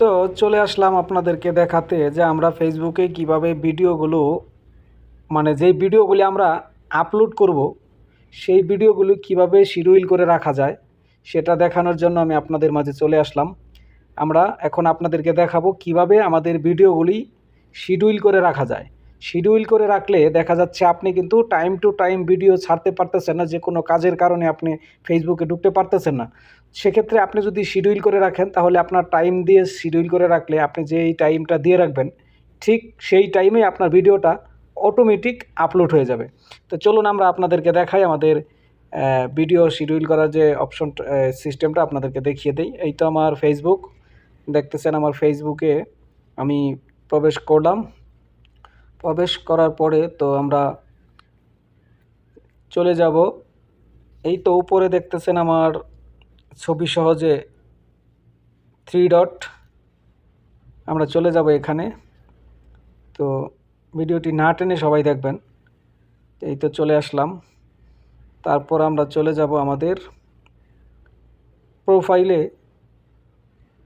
তো চলে আসলাম আপনাদেরকে দেখাতে যে আমরা ফেসবুকে কীভাবে ভিডিওগুলো মানে যেই ভিডিওগুলি আমরা আপলোড করব, সেই ভিডিওগুলো কীভাবে শিডিউল করে রাখা যায়, সেটা দেখানোর জন্য আমি আপনাদের মাঝে চলে আসলাম। আমরা এখন আপনাদেরকে দেখাবো কীভাবে আমাদের ভিডিওগুলি শিডিউল করে রাখা যায়। শিডিউল করে রাখলে দেখা যাচ্ছে আপনি কিন্তু টাইম টু টাইম ভিডিও ছাড়তে পারতেছেন না, যে কোনো কাজের কারণে আপনি ফেসবুকে ঢুকতে পারতেছেন না। সেক্ষেত্রে আপনি যদি শিডিউল করে রাখেন, তাহলে আপনার টাইম দিয়ে শিডিউল করে রাখলে আপনি যেই টাইমটা দিয়ে রাখবেন, ঠিক সেই টাইমে আপনার ভিডিওটা অটোমেটিক আপলোড হয়ে যাবে। তো চলুন আমরা আপনাদেরকে দেখাই আমাদের ভিডিও শিডিউল করার যে অপশন সিস্টেমটা আপনাদেরকে দেখিয়ে দিই। এই তো আমার ফেসবুক দেখতেছেন আমার ফেসবুকে আমি প্রবেশ করলাম। প্রবেশ করার পরে তো আমরা চলে যাব। এই তো উপরে দেখতেছেন আমার ছবি সহজে থ্রি ডট আমরা চলে যাব এখানে। তো ভিডিওটি না টেনে সবাই দেখবেন। এই তো চলে আসলাম। তারপর আমরা চলে যাব আমাদের প্রোফাইলে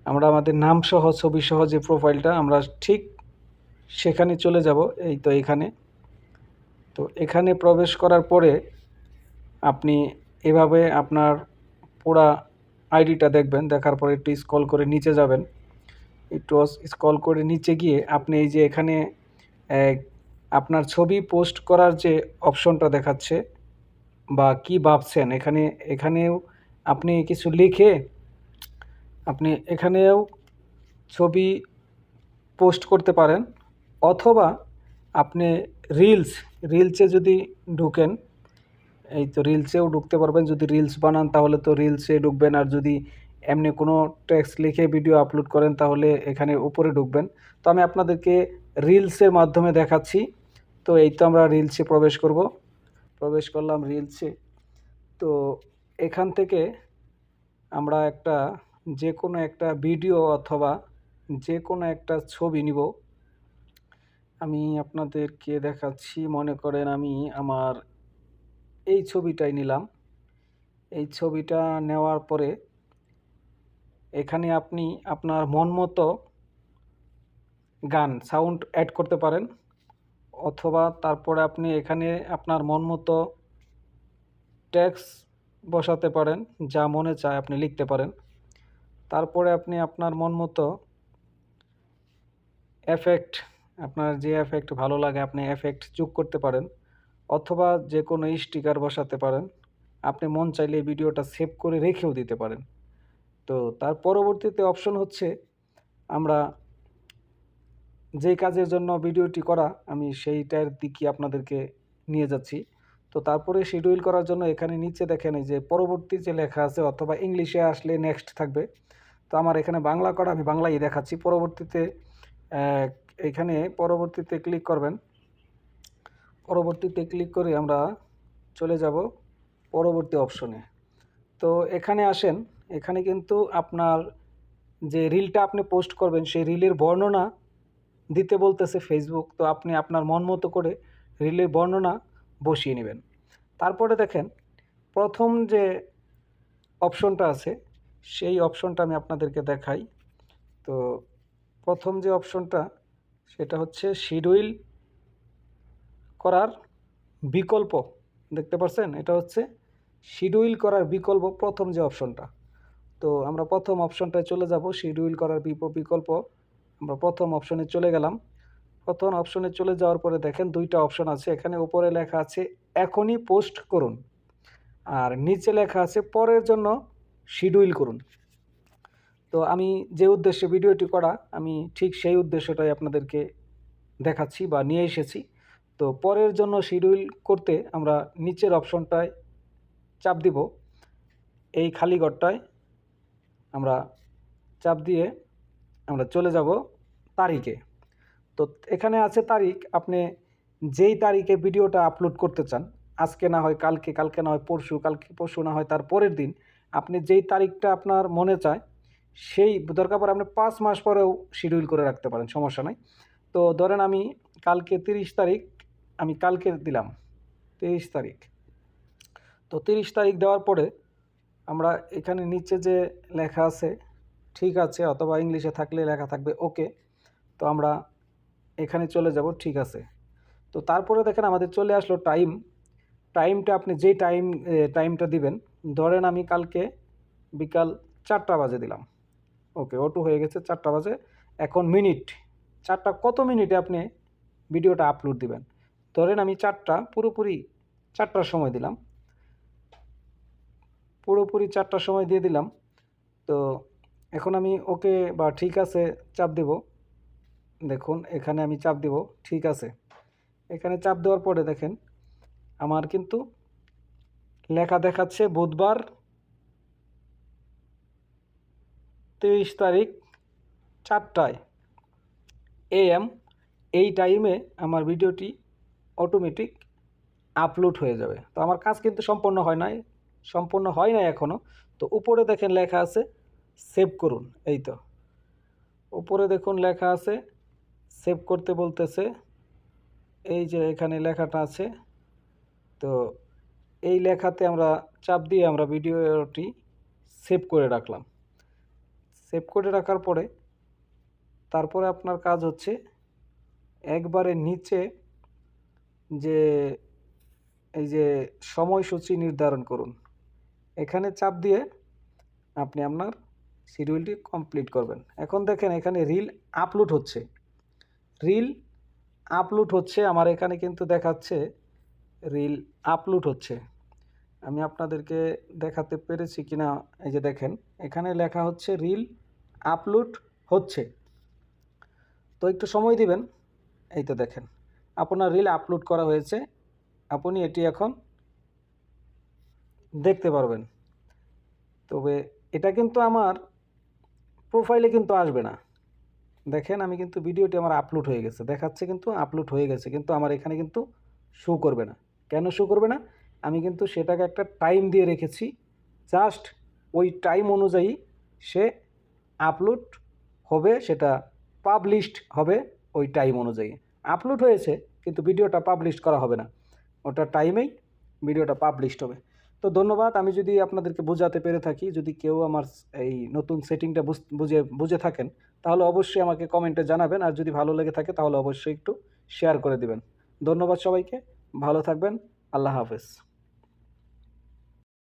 আমরা আমাদের নাম সহ, ছবি সহ যে প্রোফাইলটা আমরা ঠিক সেখানে চলে যাব। এই তো এখানে। তো এখানে প্রবেশ করার পরে আপনি এভাবে আপনার পুরা আইডিটা দেখবেন, দেখার পরে একটু স্কল করে নিচে যাবেন। একটু স্কল করে নিচে গিয়ে আপনি এই যে এখানে আপনার ছবি পোস্ট করার যে অপশনটা দেখাচ্ছে বা কি ভাবছেন, এখানে, এখানেও আপনি কিছু লিখে আপনি এখানেও ছবি পোস্ট করতে পারেন। অথবা আপনি রিলস রিলসে যদি ঢুকেন এই তো রিলসেও ঢুকতে পারবেন। যদি রিলস বানান, তাহলে তো রিলসে ঢুকবেন। আর যদি এমনি কোনো টেক্সট লিখে ভিডিও আপলোড করেন, তাহলে এখানে উপরে ঢুকবেন। তো আমি আপনাদেরকে রিলসের মাধ্যমে দেখাচ্ছি। তো এই তো আমরা রিলসে প্রবেশ করব। প্রবেশ করলাম রিলসে তো এখান থেকে আমরা একটা যে কোনো একটা ভিডিও অথবা যে কোনো একটা ছবি নিব। আমি আপনাদেরকে দেখাচ্ছি। মনে করেন আমি আমার এই ছবিটাই নিলাম। এই ছবিটা নেওয়ার পরে এখানে আপনি আপনার মন মতো গান, সাউন্ড অ্যাড করতে পারেন। অথবা তারপরে আপনি এখানে আপনার মন মতো ট্যাক্স বসাতে পারেন, যা মনে চায় আপনি লিখতে পারেন। তারপরে আপনি আপনার মন মতো এফেক্ট আপনার যে এফেক্ট ভালো লাগে, আপনি এফেক্ট যোগ করতে পারেন। অথবা যে কোনো স্টিকার বসাতে পারেন। আপনি মন চাইলে এই ভিডিওটা সেভ করে রেখেও দিতে পারেন। তো তার পরবর্তীতে অপশন হচ্ছে, আমরা যেই কাজের জন্য ভিডিওটি করা, আমি সেইটার দিকে আপনাদেরকে নিয়ে যাচ্ছি। তো তারপরে শিডিউল করার জন্য এখানে নিচে দেখেন যে পরবর্তী যে লেখা আছে, অথবা ইংলিশে আসলে নেক্সট থাকবে। তো আমার এখানে বাংলা করা, আমি বাংলাই দেখাচ্ছি। পরবর্তীতে এখানে পরবর্তীতে ক্লিক করবেন। পরবর্তীতে ক্লিক করে আমরা চলে যাব পরবর্তী অপশনে তো এখানে আসেন, এখানে কিন্তু আপনার যে রিলটা আপনি পোস্ট করবেন, সেই রিলের বর্ণনা দিতে বলতেছে ফেসবুক তো আপনি আপনার মন মতো করে রিলের বর্ণনা বসিয়ে নেবেন। তারপরে দেখেন, প্রথম যে অপশনটা আছে, সেই অপশনটা আমি আপনাদেরকে দেখাই। তো প্রথম যে অপশনটা সেটা হচ্ছে শিডিউল করার বিকল্প, দেখতে পাচ্ছেন এটা হচ্ছে শিডিউল করার বিকল্প প্রথম যে অপশনটা তো আমরা প্রথম অপশনটায় চলে যাব শিডিউল করার বিকল্প। আমরা প্রথম অপশনে চলে গেলাম। প্রথম অপশনে চলে যাওয়ার পরে দেখেন দুইটা অপশন আছে। এখানে উপরে লেখা আছে, এখনই পোস্ট করুন। আর নিচে লেখা আছে, পরের জন্য শিডিউল করুন। তো আমি যে উদ্দেশ্যে ভিডিওটি করা, আমি ঠিক সেই উদ্দেশ্যটাই আপনাদেরকে দেখাচ্ছি বা নিয়ে এসেছি। তো পরের জন্য শিডিউল করতে আমরা নিচের অপশনটায় চাপ দিব। এই খালি ঘরটায় আমরা চাপ দিয়ে আমরা চলে যাব তারিখে। তো এখানে আছে তারিখ, আপনি যেই তারিখে ভিডিওটা আপলোড করতে চান, আজকে না হয় কালকে কালকে না হয় পরশু, কালকে পরশু না হয় তার পরের দিন, আপনি যেই তারিখটা আপনার মনে চায়, সেই দরকার পরে আপনি পাঁচ মাস পরেও শিডিউল করে রাখতে পারেন, সমস্যা নাই। তো ধরেন আমি কালকে তিরিশ তারিখ আমি কালকে দিলাম তিরিশ তারিখ। তো তিরিশ তারিখ দেওয়ার পরে আমরা এখানে নিচে যে লেখা আছে, ঠিক আছে, অথবা ইংলিশে থাকলে লেখা থাকবে, ওকে। তো আমরা এখানে চলে যাব, ঠিক আছে। তো তারপরে দেখেন আমাদের চলে আসলো টাইম। টাইমটা আপনি যেই টাইম টাইমটা দিবেন, ধরেন আমি কালকে বিকাল চারটা বাজে দিলাম। ওকে ওটু হয়ে গেছে চারটা বাজে। এখন মিনিট, চারটা কত মিনিটে আপনি ভিডিওটা আপলোড দিবেন? ধরেন আমি চারটা, পুরোপুরি চারটার সময় দিলাম। পুরোপুরি চারটার সময় দিয়ে দিলাম। তো এখন আমি ওকে বা ঠিক আছে চাপ দেব। দেখুন, এখানে আমি চাপ দেব, ঠিক আছে। এখানে চাপ দেওয়ার পরে দেখেন, আমার কিন্তু লেখা দেখাচ্ছে বুধবার তেইশ তারিখ চারটায় এএম এই টাইমে আমার ভিডিওটি অটোমেটিক আপলোড হয়ে যাবে। তো আমার কাজ কিন্তু সম্পন্ন হয় নাই সম্পূর্ণ হয় নাই এখনও তো উপরে দেখেন লেখা আছে সেভ করুন, এই তো। উপরে দেখুন লেখা আছে সেভ করতে বলতেছে, এই যে এখানে লেখাটা আছে। তো এই লেখাতে আমরা, চাপ দিয়ে আমরা ভিডিওটি সেভ করে রাখলাম। সেভ করে রাখার পরে, তারপরে আপনার কাজ হচ্ছে, একবারে নিচে যে এই যে সময়সূচি নির্ধারণ করুন। এখানে চাপ দিয়ে আপনি আপনার শিডিউলটি কমপ্লিট করবেন। এখন দেখেন এখানে রিল আপলোড হচ্ছে। রিল আপলোড হচ্ছে, আমার এখানে কিন্তু দেখাচ্ছে রিল আপলোড হচ্ছে। আমি আপনাদেরকে দেখাতে পেরেছি কিনা, এই যে দেখেন, এখানে লেখা হচ্ছে রিল আপলোড হচ্ছে। তো একটু সময় দিবেন, এই তো দেখেন। আপনার রিল আপলোড করা হয়েছে, আপনি এটি এখন দেখতে পারবেন। তবে এটা কিন্তু আমার প্রোফাইলে কিন্তু আসবে না। দেখেন, আমি কিন্তু ভিডিওটি আমার আপলোড হয়ে গেছে। দেখাচ্ছে কিন্তু আপলোড হয়ে গেছে, কিন্তু আমার এখানে কিন্তু শো করবে না। কেন শো করবে না? আমি কিন্তু সেটাকে একটা টাইম দিয়ে রেখেছি। জাস্ট ওই টাইম অনুযায়ী সে আপলোড হবে, সেটা পাবলিশড হবে ওই টাইম অনুযায়ী। আপলোড হয়েছে, কিন্তু ভিডিওটা পাবলিশ করা হবে না। ওটা টাইমেই ভিডিওটা পাবলিশ হবে। তো ধন্যবাদ, আমি যদি আপনাদেরকে বোঝাতে পেরে থাকি, যদি কেউ আমার এই নতুন সেটিংটা বুঝে বুঝে থাকেন, তাহলে অবশ্যই আমাকে কমেন্টে জানাবেন, আর যদি ভালো লেগে থাকে, তাহলে অবশ্যই একটু শেয়ার করে দিবেন। ধন্যবাদ সবাইকে, ভালো থাকবেন, আল্লাহ হাফেজ।